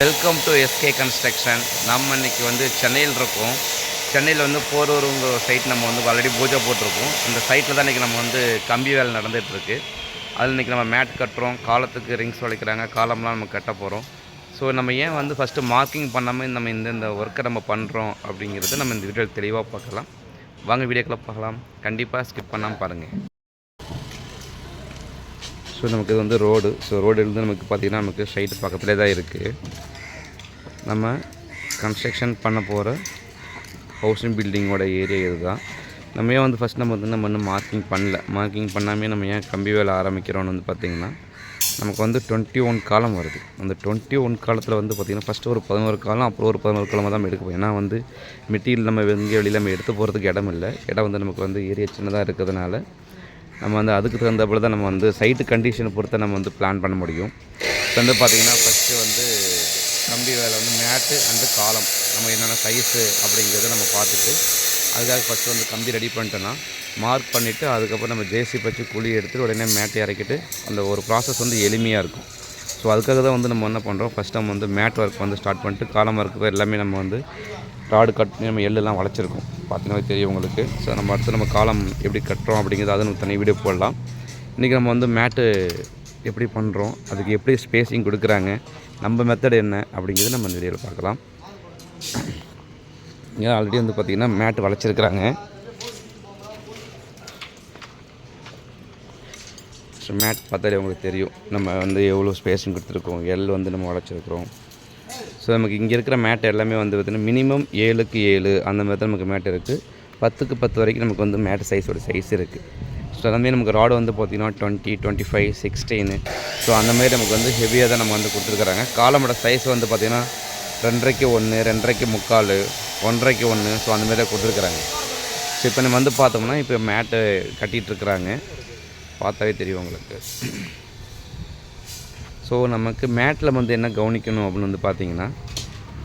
Welcome to SK construction நம்ம இன்னைக்கு வந்து சென்னையில் இருக்கோம். சென்னையில் வந்து போரூருங்கிற சைட் நம்ம வந்து ஆல்ரெடி பூஜை போட்டிருக்கோம். இந்த சைட்டில் தான் இன்றைக்கி நம்ம வந்து கம்பி வேலை நடந்துகிட்ருக்கு அதில் இன்றைக்கி நம்ம மேட் கட்டுறோம். காலத்துக்கு ரிங்ஸ் வளைக்கிறாங்க. காலம்லாம் நம்ம கட்ட போகிறோம் ஸோ நம்ம ஏன் வந்து ஃபஸ்ட்டு மார்க்கிங் பண்ணாமல் நம்ம இந்த இந்த ஒர்க்கை நம்ம பண்ணுறோம் அப்படிங்கிறது நம்ம இந்த வீடியோவில் தெளிவாக பார்க்கலாம். வாங்க வீடியோக்களை பார்க்கலாம் கண்டிப்பாக ஸ்கிப் பண்ணாமல் பாருங்கள் ஸோ நமக்கு இது வந்து ரோடு ஸோ ரோடுலேருந்து நமக்கு பார்த்திங்கன்னா நமக்கு ஷைட்டு பக்கத்துலேயே தான் இருக்குது நம்ம கன்ஸ்ட்ரக்ஷன் பண்ண போகிற ஹவுசிங் பில்டிங்கோட ஏரியா இதுதான். நம்ம ஏன் வந்து ஃபஸ்ட் நம்ம வந்து நம்ம இன்னும் மார்க்கிங் பண்ணல. மார்க்கிங் பண்ணாமே நம்ம ஏன் கம்பி வேலை ஆரம்பிக்கிறோம்னு வந்து பார்த்திங்கன்னா நமக்கு வந்து டுவெண்ட்டி ஒன் காலம் வருது. அந்த டுவெண்ட்டி ஒன் காலத்தில் வந்து பார்த்திங்கன்னா ஃபஸ்ட்டு ஒரு பதினோரு காலம் அப்புறம் ஒரு பதினோரு காலமாக தான் எடுக்க போகும் ஏன்னா வந்து மெட்டீரியல் நம்ம எங்கே வெளியில் நம்ம எடுத்து போகிறதுக்கு இடம் இல்லை. இடம் வந்து நமக்கு வந்து ஏரியா சின்னதாக இருக்கிறதுனால நம்ம வந்து அதுக்கு தகுந்தபடி தான் நம்ம வந்து சைட்டு கண்டிஷனை பொறுத்த நம்ம வந்து பிளான் பண்ண முடியும். இப்போ வந்து பார்த்திங்கன்னா ஃபஸ்ட்டு வந்து கம்பி வேலை வந்து மேட்டு அண்டு காலம் நம்ம என்னென்ன சைஸு அப்படிங்கிறத நம்ம பார்த்துட்டு அதுக்காக ஃபஸ்ட்டு வந்து கம்பி ரெடி பண்ணிட்டோன்னா மார்க் பண்ணிவிட்டு அதுக்கப்புறம் நம்ம ஜேசி வச்சு குழி எடுத்துட்டு உடனே மேட்டை இறக்கிட்டு அந்த ஒரு ப்ராசஸ் வந்து எளிமையாக இருக்கும். ஸோ அதுக்காக தான் வந்து நம்ம என்ன பண்ணுறோம் ஃபஸ்ட் நம்ம வந்து மேட் ஒர்க் வந்து ஸ்டார்ட் பண்ணிட்டு காலம் ஒர்க்கு எல்லாமே நம்ம வந்து ராடு கட் நம்ம எள்ளெல்லாம் வளைச்சிருக்கோம். பார்த்தீங்கன்னா தெரியும் உங்களுக்கு. ஸோ நம்ம அடுத்து நம்ம காலம் எப்படி கட்டுறோம் அப்படிங்கிறது அது நம்ம தனி வீடியோ போடலாம். இன்றைக்கி நம்ம வந்து மேட்டு எப்படி பண்ணுறோம் அதுக்கு எப்படி ஸ்பேஸிங் கொடுக்குறாங்க? நம்ம மெத்தட் என்ன? அப்படிங்கிறது நம்ம இந்த வீடியோவில் பார்க்கலாம். இங்கே ஆல்ரெடி வந்து பார்த்திங்கன்னா மேட்டு வளைச்சிருக்கிறாங்க. மேட் பார்த்தாலே உங்களுக்கு தெரியும். நம்ம வந்து எவ்வளோ ஸ்பேஸிங் கொடுத்துருக்கோம். எல் வந்து நம்ம வளைச்சிருக்கிறோம் ஸோ நமக்கு இங்கே இருக்கிற மேட் எல்லாமே வந்து பார்த்திங்கன்னா மினிமம் ஏழுக்கு ஏழு அந்த மாதிரி தான் நமக்கு மேட் இருக்குது பத்துக்கு பத்து வரைக்கும் நமக்கு வந்து மேட் சைஸோட சைஸ் இருக்குது ஸோ அதேமாதிரி நமக்கு ராடு வந்து பார்த்திங்கன்னா டுவெண்ட்டி டுவெண்ட்டி ஃபைவ் சிக்ஸ்டீனு ஸோ அந்த மாதிரி நமக்கு வந்து ஹெவியாக தான் நம்ம வந்து கொடுத்துருக்குறாங்க. காலமோட சைஸ் வந்து பார்த்திங்கன்னா ரெண்டரைக்கு ஒன்று ரெண்டரைக்கு முக்கால் ஒன்றரைக்கு ஒன்று ஸோ அந்த மாதிரி தான் கொடுத்துருக்குறாங்க. ஸோ இப்போ நம்ம வந்து பார்த்தோம்னா இப்போ மேட்டு கட்டிகிட்ருக்குறாங்க பார்த்தாவே தெரியும் உங்களுக்கு. ஸோ நமக்கு மேட்டில் வந்து என்ன கவனிக்கணும் அப்படின்னு வந்து பார்த்தீங்கன்னா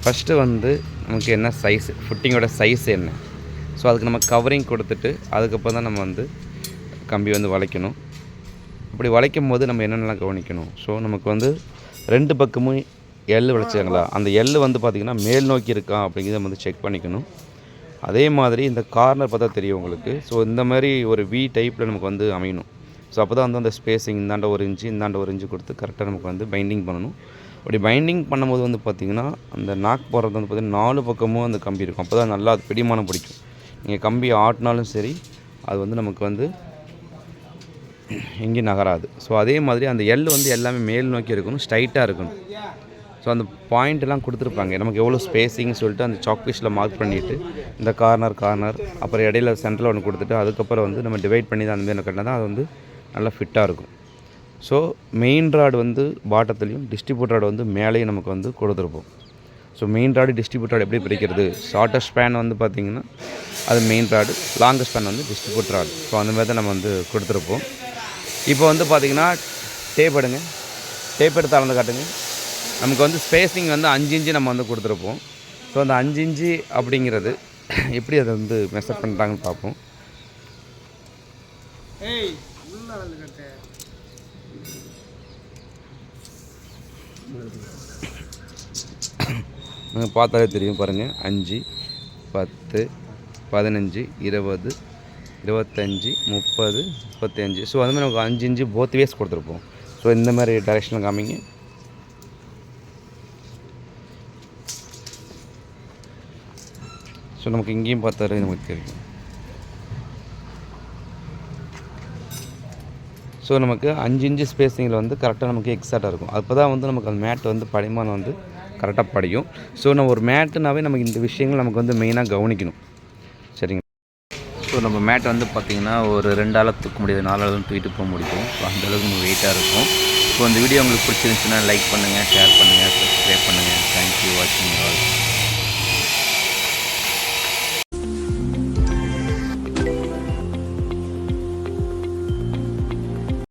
ஃபஸ்ட்டு வந்து நமக்கு என்ன சைஸ் ஃபுட்டிங்கோட சைஸ் என்ன? ஸோ அதுக்கு நம்ம கவரிங் கொடுத்துட்டு அதுக்கப்புறம் தான் நம்ம வந்து கம்பி வந்து வளைக்கணும். அப்படி வளைக்கும் போது நம்ம என்னென்னலாம் கவனிக்கணும்? ஸோ நமக்கு வந்து ரெண்டு பக்கமும் எள் வளைச்சாங்களா அந்த எள் வந்து பார்த்திங்கன்னா மேல் நோக்கி இருக்கா அப்படிங்கிறத நம்ம வந்து செக் பண்ணிக்கணும். அதே மாதிரி இந்த கார்னர் பார்த்தா தெரியும் உங்களுக்கு. ஸோ இந்த மாதிரி ஒரு வி டைப்பில் நமக்கு வந்து அமையணும். ஸோ அப்போ தான் வந்து அந்த ஸ்பேஸிங் இந்தாண்ட ஒரு இன்ச்சு இந்தாண்ட ஒரு இன்ச்சு கொடுத்து கரெக்டாக நமக்கு வந்து பைண்டிங் பண்ணணும். அப்படி பைண்டிங் பண்ணும்போது வந்து பார்த்திங்கன்னா அந்த நாக் போடுறது வந்து பார்த்திங்கன்னா நாலு பக்கமும் அந்த கம்பி இருக்கும். அப்போ தான் நல்லா அது பிடிமானம் பிடிக்கும். நீங்கள் கம்பி ஆட்டினாலும் சரி அது வந்து நமக்கு வந்து எங்கேயும் நகராது. ஸோ அதே மாதிரி அந்த எள் வந்து எல்லாமே மேல் நோக்கி இருக்கணும் ஸ்ட்ரைட்டாக இருக்கணும். ஸோ அந்த பாயிண்ட்லாம் கொடுத்துருப்பாங்க. நமக்கு எவ்வளோ ஸ்பேஸிங்னு சொல்லிட்டு அந்த சாக் பீஸில் மார்க் பண்ணிவிட்டு இந்த கார்னர் கார்னர் அப்புறம் இடையில சென்டரில் ஒன்று கொடுத்துட்டு அதுக்கப்புறம் வந்து நம்ம டிவைட் பண்ணி தான் அந்த மாதிரி கட்டினா தான் அது வந்து நல்லா ஃபிட்டாக இருக்கும். ஸோ மெயின் ராடு வந்து பாட்டத்துலேயும் டிஸ்ட்ரிபியூட் ராடு வந்து மேலேயும் நமக்கு வந்து கொடுத்துருப்போம். So main rod distribute rod எப்படி பிரிக்கிறது ஷார்ட்டஸ்ட் ஸ்பேன் வந்து பார்த்திங்கன்னா அது மெயின் ராடு லாங்கஸ்ட் ஸ்பேன் வந்து டிஸ்ட்ரிபியூட் ராடு ஸோ அந்த மாதிரி தான் நம்ம வந்து கொடுத்துருப்போம். இப்போ வந்து பார்த்திங்கன்னா டேப் எடுங்க. டேப் எடுத்து அளந்து காட்டுங்க. நமக்கு வந்து ஸ்பேஸிங் வந்து அஞ்சு இன்ச்சு நம்ம வந்து கொடுத்துருப்போம். ஸோ அந்த அஞ்சு இன்ச்சு அப்படிங்கிறது எப்படி அதை வந்து மெஷர் பண்ணுறாங்கன்னு பார்ப்போம். வந்து கட்டு பார்த்தாலே தெரியும் பாருங்கள் அஞ்சு பத்து பதினஞ்சு இருபது இருபத்தஞ்சி முப்பது முப்பத்தஞ்சு. ஸோ அது மாதிரி நமக்கு அஞ்சு இஞ்சு போத் வேஸ் கொடுத்துருப்போம். ஸோ இந்த மாதிரி டைரெக்ஷனில் காமிங்க. ஸோ நமக்கு இங்கேயும் பார்த்தாலே நமக்கு தெரியும். ஸோ நமக்கு அஞ்சு இன்ச்சு ஸ்பேஸிங்கில் வந்து கரெக்டாக நமக்கு எக்ஸாக்டாக இருக்கும். அப்போ தான் வந்து நமக்கு அந்த மேட் வந்து படிமானம் வந்து கரெக்டாக படியும். ஸோ நம்ம ஒரு மேட்டுனாவே நமக்கு இந்த விஷயங்கள் நமக்கு வந்து மெயினாக கவனிக்கணும். சரிங்க ஸோ நம்ம மேட் வந்து பார்த்திங்கன்னா ஒரு ரெண்டு ஆளாக தூக்க முடியாது நாலு ஆளும் தூக்கிட்டு போக முடியும். ஸோ அந்தளவுக்கு நம்ம வெயிட்டாக இருக்கும். ஸோ இந்த வீடியோ உங்களுக்கு பிடிச்சிருந்துச்சுன்னா லைக் பண்ணுங்கள் ஷேர் பண்ணுங்கள் சப்ஸ்கிரைப் பண்ணுங்கள் தேங்க்யூ வாட்சிங் ஆல்